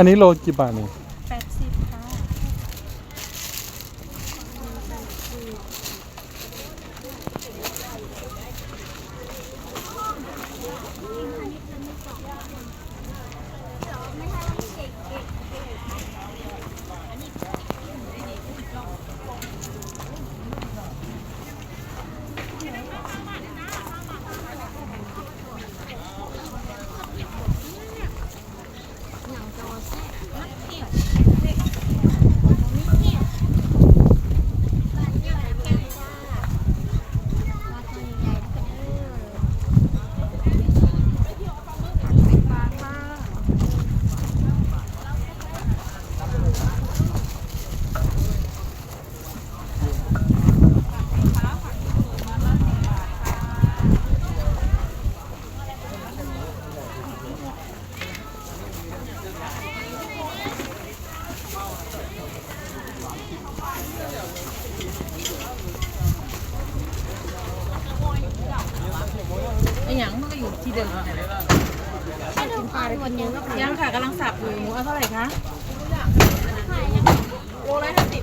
อันนี้โลกี่บาทนี่ แปดสิบค่ะ ไอ้หยังมันก็อยู่ที่เดิมให้ดูก่อนวันยังก็ยังค่ะกำลังสับอยู่หมูเอาเท่าไหร่คะโลละห้าสิบ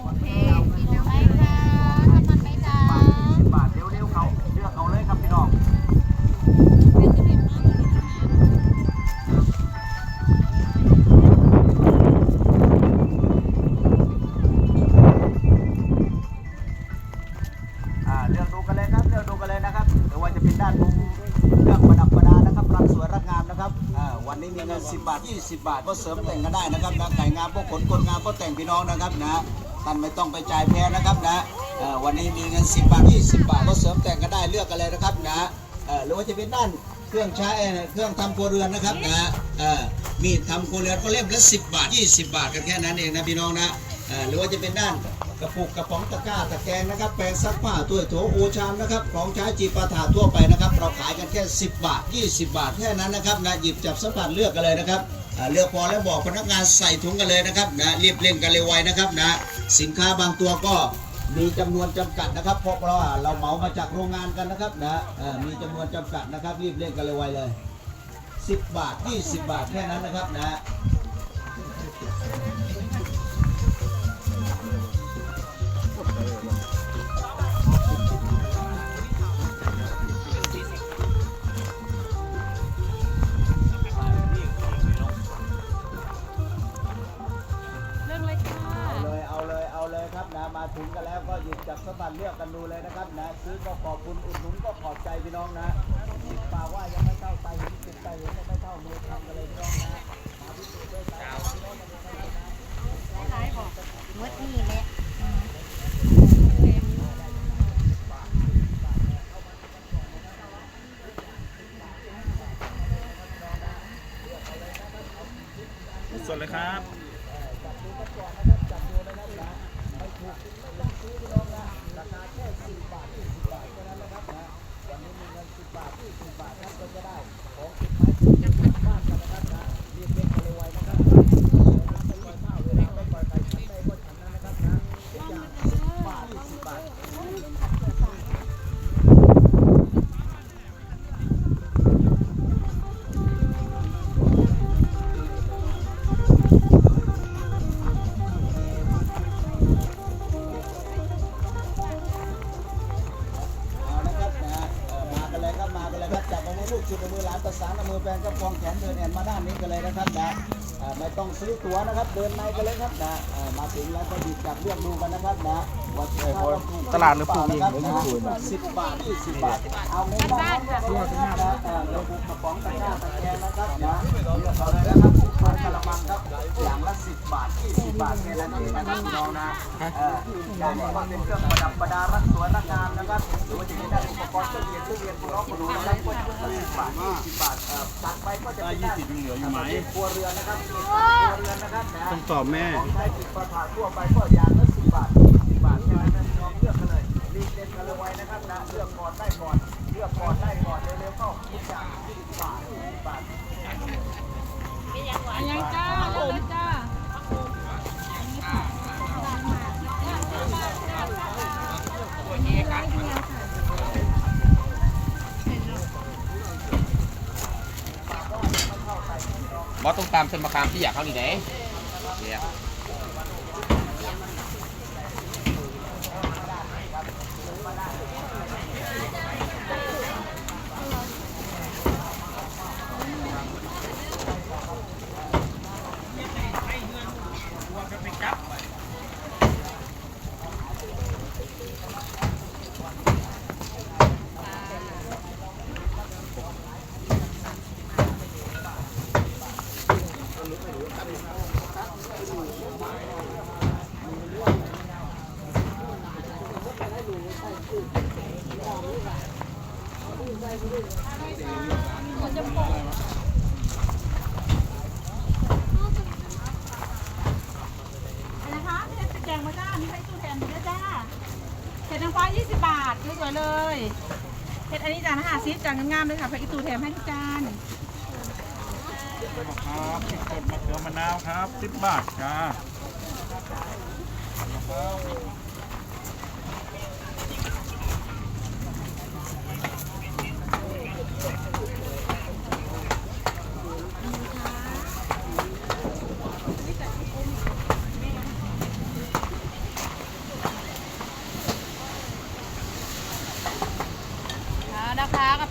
วันนี้มีเงิบาท20บาทก็เสริมแต่งกันได้นะครับนะไก่งามพวกขนกลงามก็แต่งพี่น้องนะครับนะท่านไม่ต้องไปจ่ายแพงนะครับนะวันนี้มีเงิน10บาท20บาทก็เสริมแต่งกันได้เลือกกันเลยนะครับนะหรือว่าจะเป็นด้านเครื่องใช้เครื่องทำครัวเรือนนะครับนะมีดทำครัวเรือนก็เล่มละ10บาท20บาทกันแค่นั้นเองนะพี่น้องนะหรือว่าจะเป็นด้าน กระปุกกระป๋องตะกร้าตะแกรงนะครับแปรงซักผ้าถ้วยโถโอชามนะครับของใช้จีปาถาทั่วไปนะครับเราขายกันแค่ 10 บาท 20 บาทแค่นั้นนะครับนะหยิบจับสัมผัสเลือกกันเลยนะครับเลือกพอแล้วบอกพนักงานใส่ถุงกันเลยนะครับนะรีบเร่งกันเลยไวนะครับนะสินค้าบางตัวก็มีจำนวนจำกัดนะครับเพราะว่าเราเหมามาจากโรงงานกันนะครับนะมีจำนวนจำกัดนะครับรีบเร่งกันเลยไวเลย 10 บาท 20 บาทแค่นั้นนะครับนะ ก็หยิบจับสมบัติเลือกกันดูเลยนะครับนะซื้อก็ขอบคุณอุดหนุนก็ขอบใจพี่น้องนะสิบปากว่ายังไม่เท่าไตหินสิบไตหินยังไม่เท่ามือทำกันเลยพี่น้องนะมาพิสูจน์ด้วยตาพี่น้องกันเลยนะครับนะคล้ายๆบอกมดนี่แหละสดเลยครับ ซื้อตั๋วนะครับ เดินในกันเลยครับนะอ่ามาถึงแล้วก็หยิบจับเลือกดูกันนะครับนะว่าสินค้าเราถูกตลาดหรือปลูกเองนะครับหรือนะปลูกเองสิบบาทยี่สิบบาท เอาเงินมาครับนะเอ่อเราบุกกระป๋องตะกร้าตะแกรงนะครับนะเลือกเอาเลยนะครับทุ กคนกระมังครับอย่างละสิบบาทยี่สิบบาทแค่นั้นเองนะครับพี่น้องนะเอออย่างนี้ว่าเป็นเครื่องประดับประดารักสวยรักงามนะครับหรือว่าจะเป็นด้านอุปกรณ์เครื่องเรียนเครื่องเรียนคุณน้องคุณหนูนะครับก็จะเป็นสิบบาทยี่สิบบาทเอ่อตัดไปก็จะเป็นด้านยี่สิบยังเหลืออยู่ไหมครัวเรือนนะครับครัวเรือนนะครับนะต้องตอบแม่ของใช้จิตประถาทั่วไปก็อย่างละสิบบาทยี่สิบบาทแค่นั้นนะพี่น้องเลือกกันเลยรีบเล่นกันเลยไว้นะครับนะเลือกก่อนได้ก่อนเลือกก่อนได้ก่อนเร็วๆเข้าทุกอย่างยี่สิบบาทยี่สิบบาท ยังจ้าผมจ้าบอสต้องตามเส้นมะขามที่อยากเข้านี่ไหนเนี่ย อะไรนะคะเห็ดแกงมาจ้ามีใครตู้แทนมีนะจ้าเห็ดนางฟ้า20 บาทสวยๆเลยเห็ดอันนี้จานละห้าสิบจานงามๆเลยค่ะพระอีตูแถมให้ทุกจานครับพริกสดมะเขือมะนาวครับสิบบาทจ้า ค่ะนะคะกะเพราค่ะ